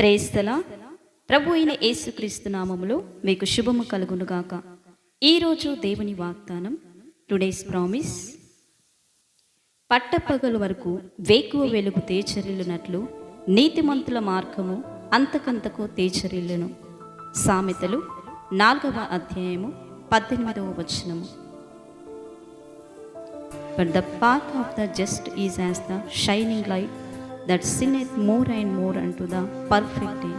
ప్రేస్తల ప్రభు అయిన యేసుక్రీస్తు నామములో మీకు శుభము కలుగునుగాక. ఈరోజు దేవుని వాగ్దానం టుడేస్ ప్రామిస్. పట్టపగలు వరకు వేకువ వెలుగు తేచరిల్లునట్లు నీతిమంతుల మార్గము అంతకంతకు తేచరిల్లును సామెతలు నాలుగవ అధ్యాయము పద్దెనిమిదవ వచనము. But the path of the just is as the shining light that sinneth more and more unto the perfect day.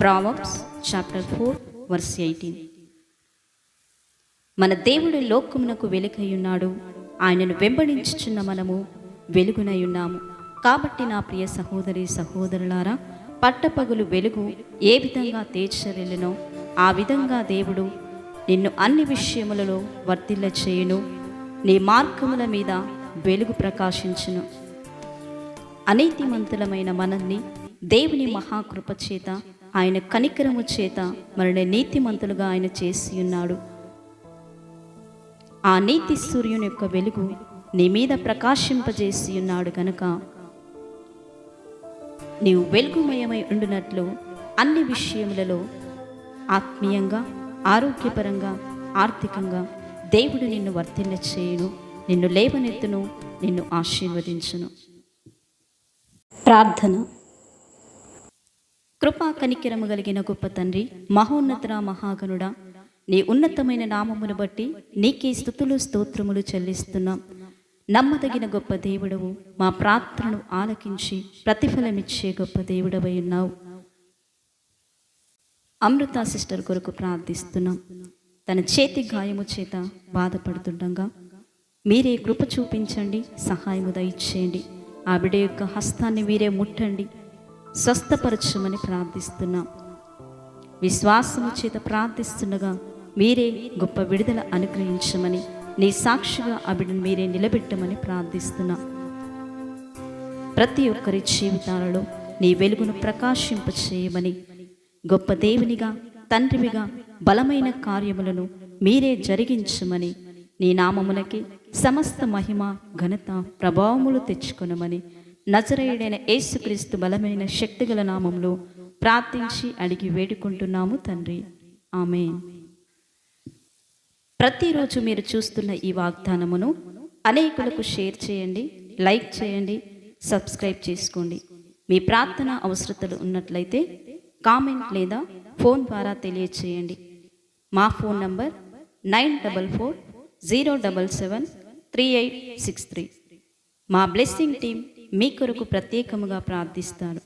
Proverbs chapter 4 verse 18 మన దేవుడు లోకమునకు వెలుగై ఉన్నాడు. ఆయనను వెంబడించుచున్న మనము వెలుగునై ఉన్నాము. కాబట్టి నా ప్రియ సహోదరి సహోదరులారా పట్టపగులు వెలుగు ఏ విధంగా తేజరెళ్ళనో ఆ విధంగా దేవుడు నిన్ను అన్ని విషయములలో వర్తిల్ల చేయును నీ మార్గముల మీద వెలుగు ప్రకాశించును. అనీతిమంతులమైన మనల్ని దేవుని మహాకృప చేత ఆయన కనికరము చేత మనల్ని నీతిమంతులుగా ఆయన చేసి ఉన్నాడు. ఆ నీతి సూర్యుని యొక్క వెలుగు నీ మీద ప్రకాశింపజేసి ఉన్నాడు కనుక నీవు వెలుగుమయమై ఉండునట్లు అన్ని విషయములలో ఆత్మీయంగా ఆరోగ్యపరంగా ఆర్థికంగా దేవుడు నిన్ను వర్తిల్ల చేయును నిన్ను లేవనెత్తును నిన్ను ఆశీర్వదించును. ప్రార్థన. కృపా కనికిరము కలిగిన గొప్ప తండ్రి మహోన్నతుడ మహాగణుడా నీ ఉన్నతమైన నామమును బట్టి నీకే స్థుతులు స్తోత్రములు చెల్లిస్తున్నాం. నమ్మదగిన గొప్ప దేవుడవు మా ప్రార్థనను ఆలకించి ప్రతిఫలమిచ్చే గొప్ప దేవుడవై ఉన్నావు. అమృత సిస్టర్ కొరకు ప్రార్థిస్తున్నాం. తన చేతి గాయము చేత బాధపడుతుండగా మీరే కృప చూపించండి సహాయము దయచేయండి. ఆ యొక్క హస్తాన్ని మీరే ముట్టండి. స్వస్థపరచమని ప్రార్థిస్తున్నాం. విశ్వాసము చేత ప్రార్థిస్తుండగా మీరే గొప్ప విడుదల అనుగ్రహించమని నీ సాక్షిగా ఆ మీరే నిలబెట్టమని ప్రార్థిస్తున్నా. ప్రతి ఒక్కరి జీవితాలలో నీ వెలుగును ప్రకాశింప చేయమని గొప్ప దేవునిగా తండ్రివిగా బలమైన కార్యములను మీరే జరిగించమని నీ నామమునకి సమస్త మహిమ ఘనత ప్రభావములు తెచ్చుకొనమని నజరేయుడైన యేసుక్రీస్తు బలమైన శక్తిగల నామంలో ప్రార్థించి అడిగి వేడుకుంటున్నాము తండ్రి. ఆమె ప్రతిరోజు మీరు చూస్తున్న ఈ వాగ్దానమును అనేకులకు షేర్ చేయండి లైక్ చేయండి సబ్స్క్రైబ్ చేసుకోండి. మీ ప్రార్థన అవసరతలు ఉన్నట్లయితే కామెంట్ లేదా ఫోన్ ద్వారా తెలియచేయండి. మా phone number nine double four zero double seven three eight six three. మా బ్లెస్సింగ్ టీం మీ కొరకు ప్రత్యేకముగా ప్రార్థిస్తారు.